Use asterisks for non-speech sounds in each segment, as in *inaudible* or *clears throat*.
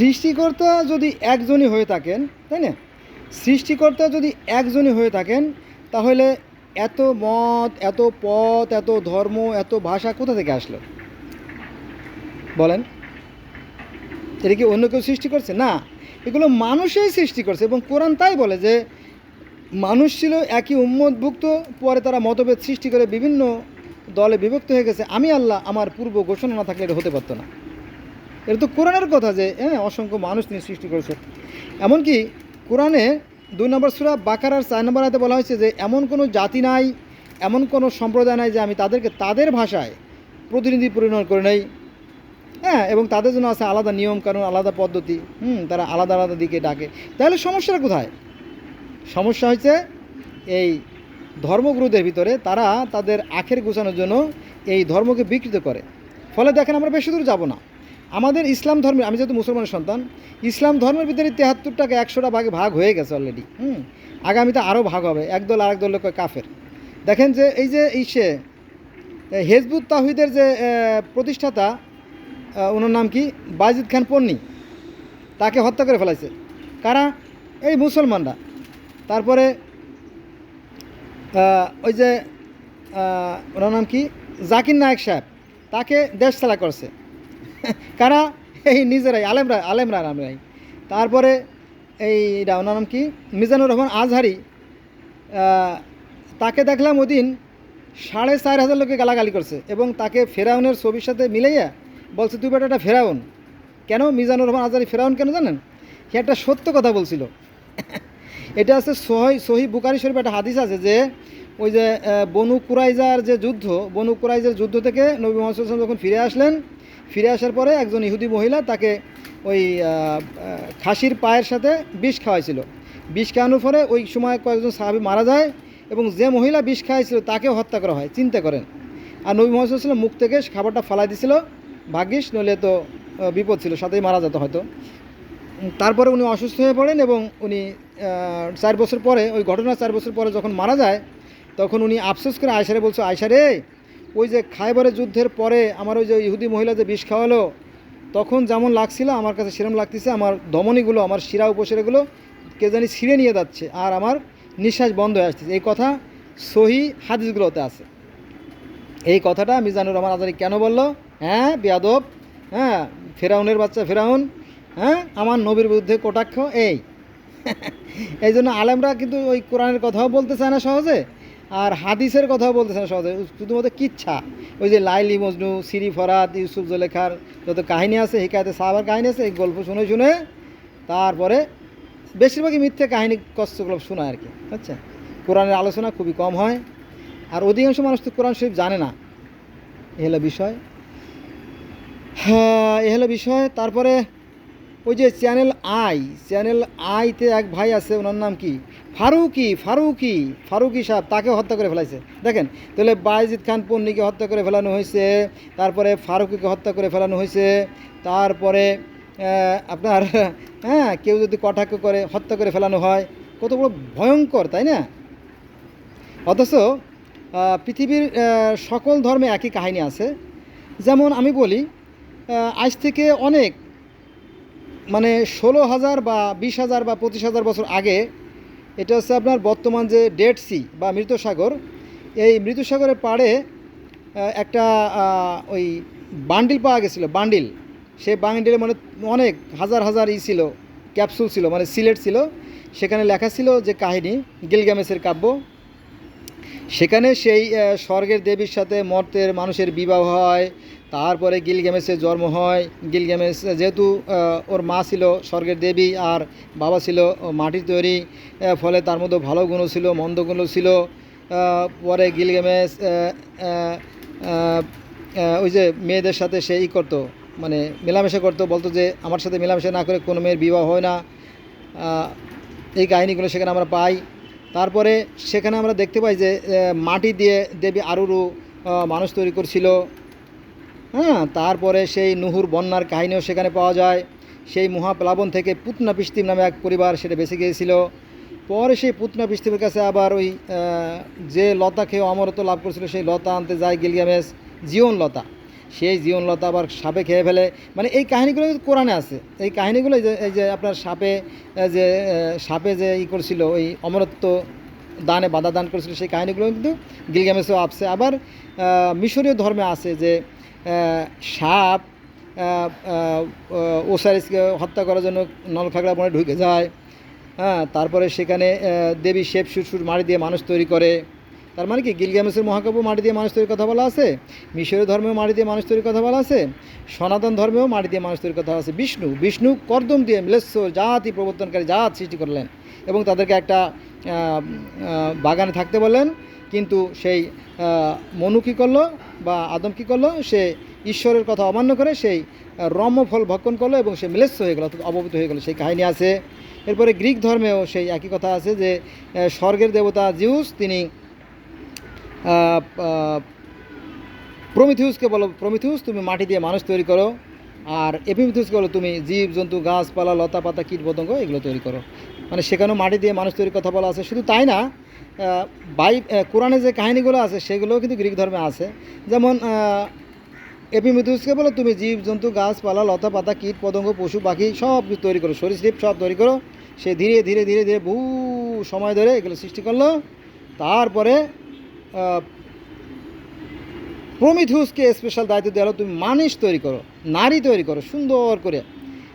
সৃষ্টিকর্তা যদি একজনই হয়ে থাকেন, তাই না? সৃষ্টিকর্তা যদি একজনই হয়ে থাকেন, তাহলে এত মত, এত পথ, এত ধর্ম, এত ভাষা কোথা থেকে আসলো? বলেন। এটা কি অন্য কেউ সৃষ্টি করছে? না। এগুলো মানুষই সৃষ্টি করছে এবং কোরআন তাই বলে যে, মানুষ ছিল একই উম্মতভুক্ত, পরে তারা মতভেদ সৃষ্টি করে বিভিন্ন দলে বিভক্ত হয়ে গেছে। আমি আল্লাহ, আমার পূর্ব ঘোষণা না থাকলে এটা হতে পারতো না। এটা তো কোরআনের কথা যে হ্যাঁ অসংখ্য মানুষ তিনি সৃষ্টি করেছে। এমনকি কোরআনে দুই নম্বর সুরা বাকারার চার নম্বর আয়তে বলা হয়েছে যে, এমন কোনো জাতি নাই, এমন কোনো সম্প্রদায় নাই যে আমি তাদেরকে তাদের ভাষায় প্রতিনিধি পরিণত করে নেই। হ্যাঁ এবং তাদের জন্য আছে আলাদা নিয়ম কানুন আলাদা পদ্ধতি। হুম, তারা আলাদা আলাদা দিকে ডাকে। তাহলে সমস্যাটা কোথায়? সমস্যা হচ্ছে এই ধর্মগুরুদের ভিতরে তারা তাদের আখের গুছানোর জন্য এই ধর্মকে বিকৃত করে। ফলে দেখেন আমরা বেশি দূর যাব না। আমাদের ইসলাম ধর্মের, আমি যেহেতু মুসলমানের সন্তান, ইসলাম ধর্মের ভিতরে তেহাত্তরটাকে একশোটা ভাগে ভাগ হয়ে গেছে অলরেডি হুম? আগামীতে আরও ভাগ হবে একদল আরেক দল কয় কাফের। দেখেন যে এই যে ইসে হেজবুত তাহিদের যে প্রতিষ্ঠাতা ওনার নাম কি? বাজিদ খান পন্নি। তাকে হত্যা করে ফেলাইছে। কারা? এই মুসলমানরা। তারপরে ওই যে ওনার নাম কি? জাকির নায়ক সাহেব। তাকে দেশ চালা করছে। কারা? এই নিজেরাই, আলেমরা আলেমরা আমরাই তারপরে এই ওনার নাম কি? মিজানুর রহমান আজহারি। তাকে দেখলাম ওই দিন সাড়ে চার হাজার লোকে গালাগালি করছে এবং তাকে ফেরাউনের ছবির সাথে মিলাইয়া বলছে, তুই বেটা একটা ফেরাউন। কেন? মিজানুর রহমান আজহারি ফেরাউন কেন জানেন? সে একটা সত্য কথা বলছিল। এটা আছে সহি সহি বুকারি শরীফ একটা হাদিস আছে যে, ওই যে বনু কুরাইজার যে যুদ্ধ, বনু কুরাইজার যুদ্ধ থেকে নবী মোহাম্মদ যখন ফিরে আসলেন ফিরে আসার পরে একজন ইহুদি মহিলা তাকে ওই খাসির পায়ের সাথে বিষ খাওয়াইছিল। বিষ খাওয়ানোর পরে ওই সময় কয়েকজন সাহাবি মারা যায় এবং যে মহিলা বিষ খাওয়াইছিল তাকেও হত্যা করা হয়। চিন্তা করেন। আর নবী মোহাম্মদ মুখ থেকে খাবারটা ফালাই দিছিল ভাগ্যিস নইলে তো বিপদ ছিল, সাথেই মারা যেত হয়তো। তারপরে উনি অসুস্থ হয়ে পড়েন এবং উনি চার বছর পরে, ওই ঘটনা চার বছর পরে যখন মারা যায়, তখন উনি আফসোস করে আয়সারে বলছো আয়সারে ওই যে খাইবারের যুদ্ধের পরে আমার ওই যে ইহুদি মহিলা যে বিষ খাওয়ালো, তখন যেমন লাগছিল, আমার কাছে সেরম লাগতেছে। আমার ধমনীগুলো, আমার শিরা উপশিরাগুলো কে জানি ছিঁড়ে নিয়ে যাচ্ছে আর আমার নিঃশ্বাস বন্ধ হয়ে আসতেছে। এই কথা সহি হাদিসগুলোতে আছে। এই কথাটা মিজানুর রহমান আজারি কেন বলল? হ্যাঁ বেয়াদব হ্যাঁ ফেরাউনের বাচ্চা ফেরাউন হ্যাঁ আমার নবীর বিরুদ্ধে কটাক্ষ, এই। *laughs* এই জন্য আলেমরা কিন্তু ওই কোরআনের কথাও বলতে চায় না সহজে। আর হাদিসের কথাও বলতে চায় না সহজে, শুধুমাত্র কিচ্ছা। ওই যে লাইলি মজনু, সিরি ফরাত ইউসুফ জলেখার যত কাহিনী আছে, হিকায়তে সাহাবার কাহিনী আছে, এই গল্প শুনে শুনে তারপরে বেশিরভাগই মিথ্যে কাহিনী কষ্টগুলো শোনায় আর কি আচ্ছা? কোরআনের আলোচনা খুবই কম হয়। আর অধিকাংশ মানুষ তো কোরআন শরীফ জানে না। এ হলো বিষয়। হ্যাঁ এ হলো বিষয়। তারপরে ওই যে চ্যানেল আই, চ্যানেল আইতে এক ভাই আছে, ওনার নাম কি? ফারুকি ফারুকি ফারুকি সাহেব তাকে হত্যা করে ফেলাইছে। দেখেন, তাহলে বাইজিদ খান পন্নীকে হত্যা করে ফেলানো হয়েছে, তারপরে ফারুকিকে হত্যা করে ফেলানো হয়েছে, তারপরে আপনার *laughs* হ্যাঁ কেউ যদি কটাক্ষ করে, হত্যা করে ফেলানো হয়, কত বড় ভয়ঙ্কর, তাই না? অথচ পৃথিবীর সকল ধর্মে একই কাহিনী আছে। যেমন আমি বলি আজ থেকে অনেক মানে ষোলো হাজার বা বিশ হাজার বা পঁচিশ হাজার বছর আগে এটা হচ্ছে আপনার বর্তমান যে ডেড সি বা মৃতসাগর। এই মৃতসাগরের পাড়ে একটা ওই বান্ডিল পাওয়া গেছিল, বান্ডিল। সেই বান্ডিলে মানে অনেক, হাজার হাজার ই ছিল, ক্যাপসুল ছিল মানে সিলেট ছিল। সেখানে লেখা ছিল যে কাহিনী, গিলগামেসের কাব্য। সেখানে সেই স্বর্গের দেবীর সাথে মর্তের মানুষের বিবাহ হয় তারপরে গিলগেমেসের জন্ম হয়। গিলগেমেস যেহেতু ওর মা ছিল স্বর্গের দেবী আর বাবা ছিল মাটির তৈরি ফলে তার মধ্যে ভালো গুণও ছিল, মন্দ গুণও ছিল। পরে গিলগেমেস ওই যে মেয়েদের সাথে সে ই করতো মানে মেলামেশা করতো, বলতো যে আমার সাথে মেলামেশা না করে কোনো মেয়ের বিবাহ হয় না। এই কাহিনিগুলো সেখানে আমরা পাই। তারপরে সেখানে আমরা দেখতে পাই যে মাটি দিয়ে দেবী আরুরু মানুষ তৈরি করছিল। হ্যাঁ তারপরে সেই নুহুর বন্যার কাহিনীও সেখানে পাওয়া যায়। সেই মহাপ্লাবন থেকে পুতনা পিস্তিম নামে এক পরিবার সেটা বেঁচে গিয়েছিল। পরে সেই পুতনা পিস্তিমের কাছে আবার ওই যে লতা খেয়ে অমরত্ব লাভ করেছিল, সেই লতা আনতে যায় গিলগামেস জীবন লতা। সেই জীবনলতা আবার সাপে খেয়ে ফেলে। মানে এই কাহিনীগুলো কোরআনে আছে। এই কাহিনীগুলো যে, এই যে আপনার সাপে যে সাপে যে ই করছিল, ওই অমরত্ব দানে বাধা দান করেছিল, সেই কাহিনীগুলো কিন্তু গিলগামেসেও আসছে আবার মিশরীয় ধর্মে আছে যে সাপ ওসারিসকে হত্যা করার জন্য নলখাগড়া বনে ঢুকে যায়। হ্যাঁ তারপরে সেখানে দেবী শেপ সুর মারি দিয়ে মানুষ তৈরি করে। তার মানে কি? গিলগামেসের মহাকাব্য মাটি দিয়ে মানুষ তৈরির কথা বলা আছে? মিশরীয় ধর্মেও মাটি দিয়ে মানুষ তৈরির কথা বলা আছে? সনাতন ধর্মেও মাটি দিয়ে মানুষ তৈরির কথা আছে। বিষ্ণু বিষ্ণু কর্দম দিয়ে মিলেস্য জাতি প্রবর্তনকারী জাত সৃষ্টি করলেন এবং তাদেরকে একটা বাগানে থাকতে বললেন। কিন্তু সেই মনু কী করল বা আদম কী করল? সে ঈশ্বরের কথা অমান্য করে সেই রম্যফল ভক্ষণ করল এবং সে মিলেস্য হয়ে গেলো, অর্থাৎ হয়ে গেলো। সেই কাহিনী আছে। এরপরে গ্রিক ধর্মেও সেই একই কথা আছে যে স্বর্গের দেবতা জিউস, তিনি প্রমিথিউসকে বলো, প্রমিথিউস, তুমি মাটি দিয়ে মানুষ তৈরি করো। আর এপিমিথিউসকে বলো, তুমি জীব, জন্তু, গাছপালা, লতা, পাতা কীট পতঙ্গ এগুলো তৈরি করো। মানে সেখানেও মাটি দিয়ে মানুষ তৈরির কথা বলা আছে। শুধু তাই না বাই কোরআনে যে কাহিনিগুলো আছে সেগুলোও কিন্তু গ্রিক ধর্মে আছে। যেমন আহ, এপিমিথুসকে বলো তুমি জীব জন্তু গাছপালা লতা পাতা কীট পতঙ্গ পশু পাখি সব তৈরি করো। সরীসৃপ সব তৈরি করো। সে ধীরে ধীরে ধীরে ধীরে বহু সময় ধরে এগুলো সৃষ্টি করল। তারপরে প্রমিথুসকে স্পেশাল দায়িত্ব দেওয়া তুমি মানুষ তৈরি করো নারী তৈরি করো সুন্দর করে।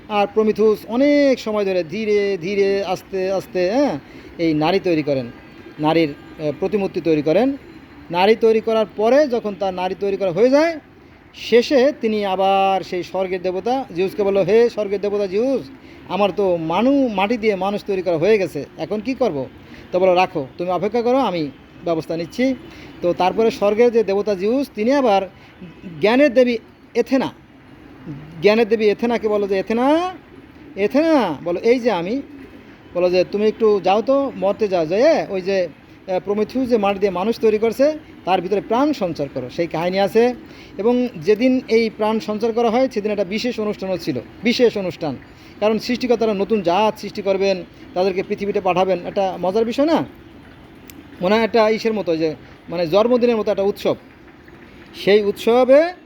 আর প্রমিথুস অনেক সময় ধরে ধীরে ধীরে, আস্তে আস্তে হ্যাঁ এই নারী তৈরি করেন। নারীর প্রতিমূর্তি তৈরি করেন। নারী তৈরি করার পরে যখন তার নারী তৈরি করা হয়ে যায়, শেষে তিনি আবার সেই স্বর্গের দেবতা জিউসকে বলল, হে স্বর্গের দেবতা জিউস, আমার তো মানু, মাটি দিয়ে মানুষ তৈরি করা হয়ে গেছে, এখন কি করব? তো বলো রাখো, তুমি অপেক্ষা করো, আমি ব্যবস্থা নিচ্ছি। তো তারপরে স্বর্গের যে দেবতা জিউস, তিনি আবার জ্ঞানের দেবী এথেনা জ্ঞানের দেবী এথেনাকে বলো যে, এথেনা এথেনা। বলো, এই যে আমি। বলো যে, তুমি একটু যাও তো, মরতে যাও। যে ওই যে প্রমিথিউ যে মাটি দিয়ে মানুষ তৈরি করছে, তার ভিতরে প্রাণ সঞ্চার করো। সেই কাহিনী আছে। এবং যেদিন এই প্রাণ সঞ্চার করা হয়, সেদিন একটা বিশেষ অনুষ্ঠানও ছিল বিশেষ অনুষ্ঠান। কারণ সৃষ্টিকর্তারা নতুন জাত সৃষ্টি করবেন, তাদেরকে পৃথিবীতে পাঠাবেন একটা মজার বিষয় না? মনে হয় একটা ইসের মতো যে মানে জন্মদিনের মতো একটা উৎসব। সেই উৎসবে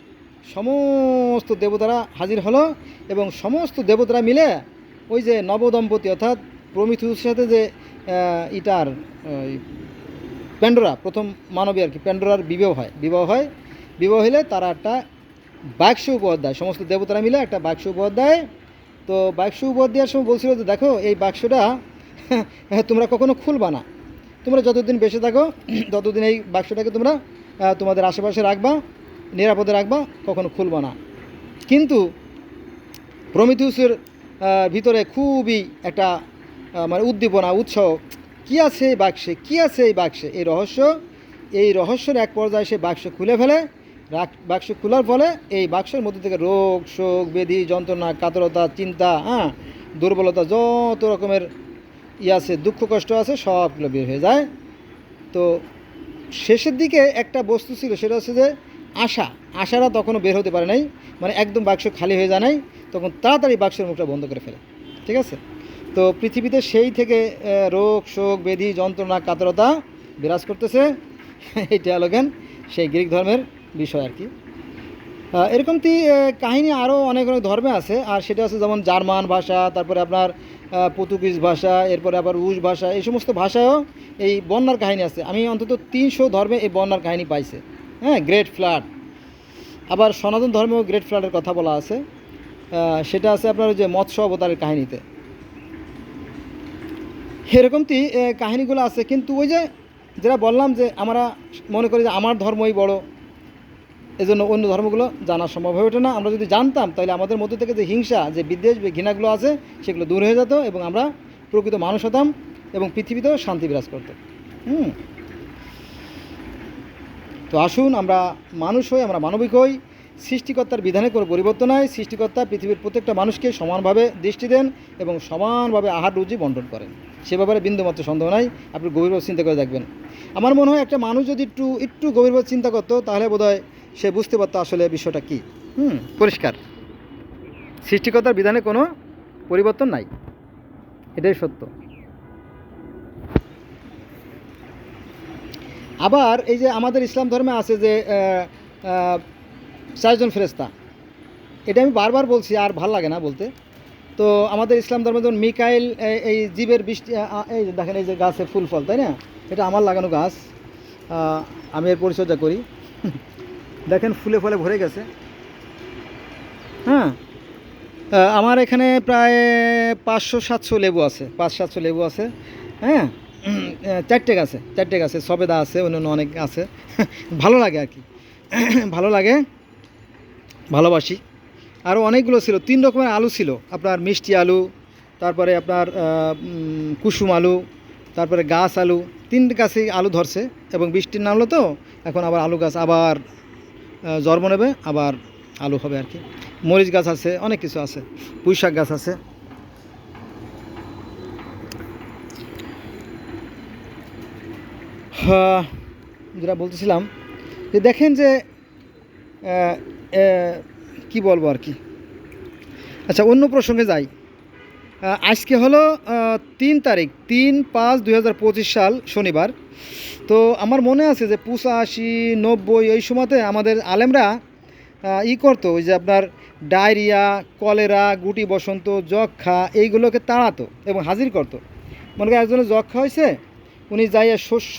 সমস্ত দেবতারা হাজির হলো এবং সমস্ত দেবতারা মিলে ওই যে নবদম্পতি অর্থাৎ প্রমিথুসের সাথে যে ইটার প্যান্ডোরা, প্রথম মানবী আর কি, প্যান্ডোরার বিবাহ হয়। বিবাহ হয়। বিবাহ হলে তারা একটা বাক্স উপহার দেয়। সমস্ত দেবতারা মিলে একটা বাক্স উপহার দেয়। তো বাক্স উপহার দেওয়ার সময় বলছিল যে, দেখো, এই বাক্সটা *laughs* তোমরা কখনো খুলবা না। তোমরা যতদিন বেঁচে থাকো, *clears throat* ততদিন এই বাক্সটাকে তোমরা তোমাদের আশেপাশে রাখবা। নিরাপদে রাখবা, কখনো খুলবা না। কিন্তু প্রমিথিউসের ভিতরে খুবই একটা মানে উদ্দীপনা, উৎসাহ, কী আছে এই বাক্সে, কী আছে এই বাক্সে? এই রহস্য, এই রহস্যের এক পর্যায়ে সে বাক্স খুলে ফেলে বাক্স খোলার ফলে এই বাক্সের মধ্যে থেকে রোগ, শোক ব্যাধি যন্ত্রণা, কাতরতা, চিন্তা হ্যাঁ দুর্বলতা, যত রকমের ই আছে, দুঃখ, কষ্ট আছে, সবগুলো বের হয়ে যায়। তো শেষের দিকে একটা বস্তু ছিল, সেটা হচ্ছে যে আশা আশারা তখনও বের হতে পারে নাই মানে একদম বাক্স খালি হয়ে যায় নাই তখন তাড়াতাড়ি বাক্সের মুখটা বন্ধ করে ফেলে ঠিক আছে? তো পৃথিবীতে সেই থেকে রোগ শোক ব্যাধি যন্ত্রণা কাতরতা বিরাজ করতেছে *laughs* এইটা জ্ঞান সেই গ্রিক ধর্মের বিষয় আর কি। এরকমটি আহ, কাহিনী আরও অনেক অনেক ধর্মে আছে আর সেটা আছে যেমন জার্মান ভাষা তারপরে আপনার পর্তুগিজ ভাষা এরপরে আবার রুশ ভাষা এই সমস্ত ভাষায়ও এই বন্যার কাহিনী আছে। আমি অন্তত তিনশো ধর্মে এই বন্যার কাহিনী পাইছে। হ্যাঁ গ্রেট ফ্ল্যাট আবার সনাতন ধর্মেও গ্রেট ফ্ল্যাটের কথা বলা আছে। সেটা আছে আপনার ওই যে মৎস্য অবতারের কাহিনীতে। এরকমটি কাহিনীগুলো আছে, কিন্তু ওই যে যেটা বললাম যে আমরা মনে করি যে আমার ধর্মই বড়, এজন্য অন্য ধর্মগুলো জানা সম্ভব হয়ে ওঠে না। আমরা যদি জানতাম, তাহলে আমাদের মধ্যে থেকে যে হিংসা, যে বিদ্বেষ ঘৃণাগুলো আছে, সেগুলো দূর হয়ে যেত এবং আমরা প্রকৃত মানুষ হতাম এবং পৃথিবীতেও শান্তি বিরাজ করতো। হুম। তো আসুন, আমরা মানুষ হই, আমরা মানবিক হই। সৃষ্টিকর্তার বিধানে কোনো পরিবর্তন নাই। সৃষ্টিকর্তা পৃথিবীর প্রত্যেকটা মানুষকে সমানভাবে দৃষ্টি দেন এবং সমানভাবে আহার রুজি বন্টন করেন। সে ব্যাপারে বিন্দুমাত্র সন্দেহ নাই। আপনি গভীরভাবে চিন্তা করে দেখবেন। আমার মনে হয় একটা মানুষ যদি একটু একটু গভীরভাবে চিন্তা করতো, তাহলে বোধহয় সে বুঝতে পারতো আসলে বিষয়টা কী। হুম, পরিষ্কার। সৃষ্টিকর্তার বিধানে কোনো পরিবর্তন নাই। এটাই সত্য। আবার এই যে আমাদের ইসলাম ধর্মে আছে যে চারজন ফেরেস্তা এটা আমি বারবার বলছি, আর ভালো লাগে না বলতে। তো আমাদের ইসলাম ধর্মে যেমন মিকাইল এই- জীবের বৃষ্টি এই দেখেন, এই যে গাছে ফুল ফল, তাই না? এটা আমার লাগানো গাছ। আমি এর পরিচর্যা করি। *laughs* দেখেন, ফুলে ফলে ভরে গেছে। হ্যাঁ? আমার এখানে প্রায় পাঁচশো সাতশো লেবু আছে, পাঁচ সাতশো লেবু আছে। হ্যাঁ? চারটে গাছে চারটে গাছে, সবেদা আছে, অন্যান্য অনেক আছে। *laughs* ভালো লাগে আর কি। *clears throat* ভালো লাগে, ভালোবাসি। আরও অনেকগুলো ছিল, তিন রকমের আলু ছিল। আপনার মিষ্টি আলু, তারপরে আপনার কুসুম আলু, তারপরে গাছ আলু, তিন গাছে আলু ধরছে এবং বৃষ্টির নামলো তো, এখন আবার আলু গাছ আবার জন্ম নেবে, আবার আলু হবে আর কি। মরিচ গাছ আছে, অনেক কিছু আছে পুঁই শাক গাছ আছে। যেটা বলতেছিলাম, যে দেখেন যে কি বলব আর কি? আচ্ছা অন্য প্রসঙ্গে যাই। আজকে হলো তিন তারিখ, তিন পাঁচ দুই সাল শনিবার। তো আমার মনে আছে যে পঁচাশি, নব্বই ওই সময়তে আমাদের আলেমরা ই করতো, ওই যে আপনার ডায়রিয়া, কলেরা, গুটি বসন্ত যক্ষা এইগুলোকে তাড়াতো এবং হাজির করতো। মনে করেন একজনের যক্ষা হয়েছে উনি যাইয়া শস্য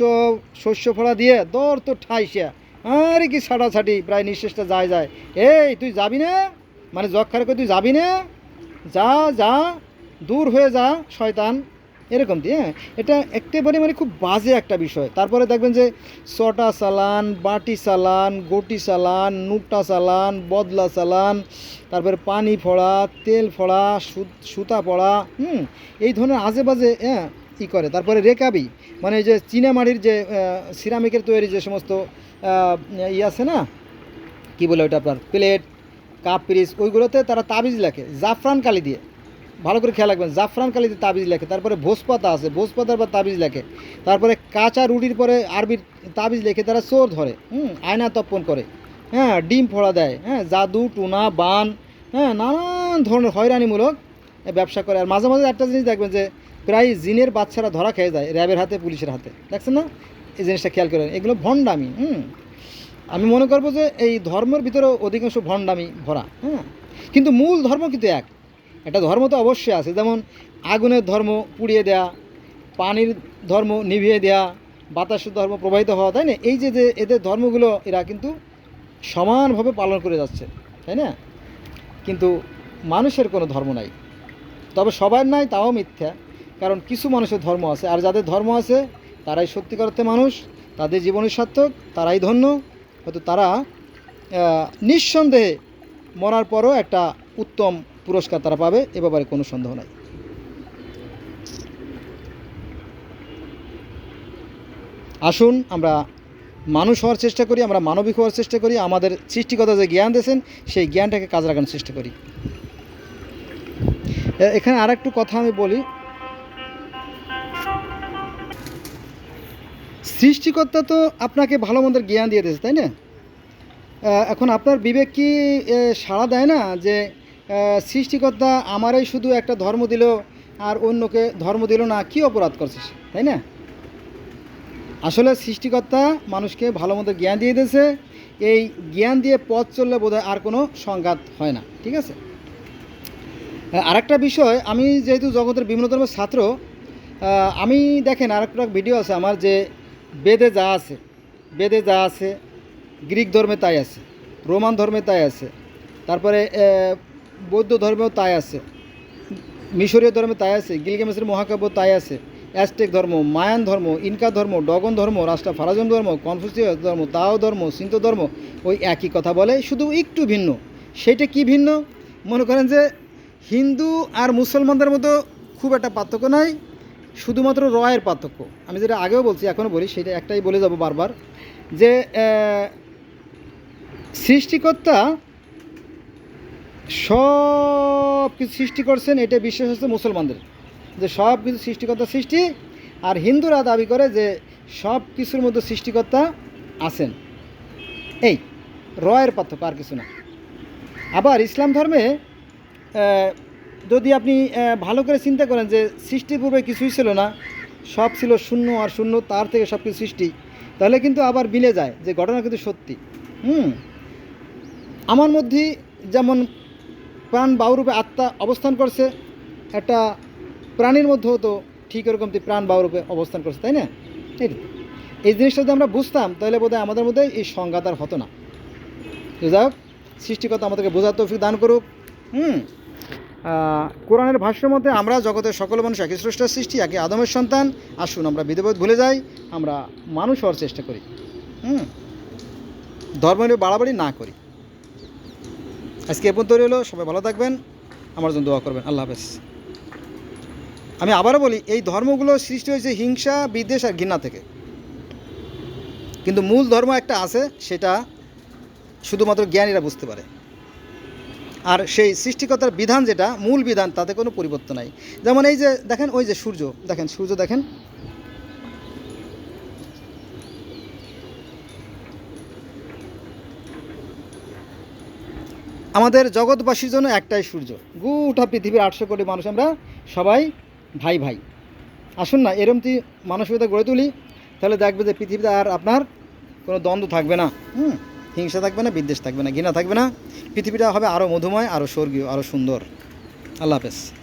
শস্য ফোড়া দিয়ে দর তো ঠাইসিয়া আরে কি ছাটাছাটি, প্রায় নিঃশ্বাসটা যায় যায়। এই, তুই যাবি না? মানে যক্ষার তুই যাবি না? যা যা, দূর হয়ে যা, শয়তান। এরকম দিয়ে হ্যাঁ? এটা একেবারে মানে খুব বাজে একটা বিষয়। তারপরে দেখবেন যে চটা চালান, বাটি চালান, গটি চালান, নুকটা চালান, বদলা চালান, তারপরে পানি ফড়া, তেল ফড়া, সুতা পড়া হুম? এই ধরনের আজে বাজে হ্যাঁ? ই করে। তারপরে রেকাবি মানে যে চীনামাটির যে সিরামিকের তৈরি যে সমস্ত ই আছে না? কি বলে ওটা আপনার? প্লেট, কাপ পিরিচ ওইগুলোতে তারা তাবিজ লেখে। জাফরান কালি দিয়ে। ভালো করে খেয়াল রাখবেন, জাফরান কালিতে তাবিজ লেখে। তারপরে ভোজপাতা আছে, ভোজপাতার পর তাবিজ লেখে। তারপরে কাঁচা রুটির পরে আরবির তাবিজ লেখে, তারা চোর ধরে, হুম, আয়না তপ্পন করে। হ্যাঁ ডিম ফোড়া দেয় হ্যাঁ জাদু, টুনা, বান হ্যাঁ নানান ধরনের হয়রানিমূলক ব্যবসা করে। আর মাঝে মাঝে একটা জিনিস দেখবেন যে প্রায় জিনের বাচ্চারা ধরা খেয়ে যায় র্যাবের হাতে, পুলিশের হাতে। দেখছেন না? এই জিনিসটা খেয়াল করেন। এগুলো ভণ্ডামি, হুম? আমি মনে করব যে এই ধর্মের ভিতরেও অধিকাংশ ভণ্ডামি ভরা হ্যাঁ? কিন্তু মূল ধর্ম কিন্তু এক। একটা ধর্ম তো অবশ্যই আছে। যেমন আগুনের ধর্ম পুড়িয়ে দেয়া, পানির ধর্ম নিভিয়ে দেয়া, বাতাসের ধর্ম প্রবাহিত হওয়া, তাই না? এই যে যে এদের ধর্মগুলো এরা কিন্তু সমানভাবে পালন করে যাচ্ছে, তাই না? কিন্তু মানুষের কোনো ধর্ম নাই। তবে সবার নাই তাও মিথ্যা। কারণ কিছু মানুষের ধর্ম আছে, আর যাদের ধর্ম আছে, তারাই সত্যিকার অর্থে মানুষ, তাদের জীবনের সার্থক, তারাই ধন্য। হয়তো তারা নিঃসন্দেহে মরার পরও একটা উত্তম পুরস্কার তারা পাবে, এ ব্যাপারে কোনো সন্দেহ নাই। আসুন, আমরা মানুষ হওয়ার চেষ্টা করি, আমরা মানবিক হওয়ার চেষ্টা করি, আমাদের সৃষ্টিকতা যে জ্ঞান দিয়েছেন, সেই জ্ঞানটাকে কাজে লাগানোর চেষ্টা করি। এখানে আর একটু কথা আমি বলি সৃষ্টিকর্তা তো আপনাকে ভালো মন্দের জ্ঞান দিয়ে দিয়েছে, তাই না? এখন আপনার বিবেক কি সাড়া দেয় না যে সৃষ্টিকর্তা আমারই শুধু একটা ধর্ম দিল আর অন্যকে ধর্ম দিল না? কি অপরাধ করছিস, তাই না? আসলে সৃষ্টিকর্তা মানুষকে ভালো মতো জ্ঞান দিয়ে দিয়েছে। এই জ্ঞান দিয়ে পথ চললে বোধহয় আর কোনো সংঘাত হয় না, ঠিক আছে? আরেকটা বিষয়, আমি যেহেতু জগতের বিভিন্ন ধর্মের ছাত্র আমি দেখেন আরেকটা ভিডিও আছে আমার যে বেদে যা আছে, বেদে যা আছে, গ্রিক ধর্মে তাই আছে, রোমান ধর্মে তাই আছে, তারপরে বৌদ্ধ ধর্মেও তাই আছে, মিশরীয় ধর্মে তাই আছে, গিলগেমেসের মহাকাব্য তাই আছে অ্যাস্টেক ধর্ম, মায়ান ধর্ম, ইনকা ধর্ম, ডগন ধর্ম, রাষ্ট্র ফারাজন ধর্ম, কনফুসিয়াস ধর্ম, তাও ধর্ম সিন্ত ধর্ম, ওই একই কথা বলে, শুধু একটু ভিন্ন। সেইটা কি ভিন্ন? মনে করেন যে হিন্দু আর মুসলমানদের মতো খুব একটা পার্থক্য নাই। শুধুমাত্র রয়ের পার্থক্য। আমি যেটা আগেও বলছি, এখনও বলি, সেটা একটাই বলে যাব বারবার, যে সৃষ্টিকর্তা সব কিছু সৃষ্টি করছেন, এটা বিশ্বাস হচ্ছে মুসলমানদের। যে সব কিছু সৃষ্টিকর্তা সৃষ্টি, আর হিন্দুরা দাবি করে যে সব কিছুর মধ্যে সৃষ্টিকর্তা আছেন। এই, রয়ের পার্থক্য, আর কিছু না। আবার ইসলাম ধর্মে যদি আপনি ভালো করে চিন্তা করেন যে সৃষ্টির পূর্বে কিছুই ছিল না, সব ছিল শূন্য আর শূন্য, তার থেকে সব কিছু সৃষ্টি, তাহলে কিন্তু আবার মিলে যায় যে ঘটনা কিন্তু সত্যি। হুম? আমার মধ্যে যেমন প্রাণ বায়ুরূপে আত্মা অবস্থান করছে, একটা প্রাণীর মধ্যেও তো ঠিক এরকম প্রাণ বায়ুরূপে অবস্থান করছে, তাই না? এই জিনিসটা যদি আমরা বুঝতাম, তাহলে বোধহয় আমাদের মধ্যে এই সংঘাত আর হতো না। যাই হোক, সৃষ্টিকর্তা আমাদেরকে বোঝার তৌফিক দান করুক। হুম? কোরআনের ভাষ্য মতে আমরা জগতের সকল মানুষ একই স্রষ্টার সৃষ্টি, একই আদমের সন্তান। আসুন আমরা বিধবোধ ভুলে যাই, আমরা মানুষ হওয়ার চেষ্টা করি। হুম? ধর্ম নিয়ে বাড়াবাড়ি না করি। আজকে এ পর্যন্ত রইল, সবাই ভালো থাকবেন, আমার জন্য দোয়া করবেন, আল্লাহ হাফেজ। আমি আবারও বলি, এই ধর্মগুলো সৃষ্টি হয়েছে হিংসা, বিদ্বেষ আর ঘৃণা থেকে। কিন্তু মূল ধর্ম একটা আছে, সেটা শুধুমাত্র জ্ঞানীরা বুঝতে পারে। আর সেই সৃষ্টিকতার বিধান যেটা, মূল বিধান, তাতে কোনো পরিবর্তন নাই। যেমন এই যে, দেখেন ওই যে সূর্য, দেখেন সূর্য দেখেন। আমাদের জগৎবাসীর জন্য একটাই সূর্য। গোটা পৃথিবীর আটশো কোটি মানুষ আমরা সবাই ভাই ভাই। আসুন না এরমটি মানসিকতা গড়ে তুলি, তাহলে দেখবে যে পৃথিবীতে আর আপনার কোনো দ্বন্দ্ব থাকবে না। হুম? হিংসা থাকবে না, বিদ্বেষ থাকবে না, ঘৃণা থাকবে না। পৃথিবীটা হবে আরও মধুময় আরও স্বর্গীয় আরও সুন্দর। আল্লাহ হাফেজ।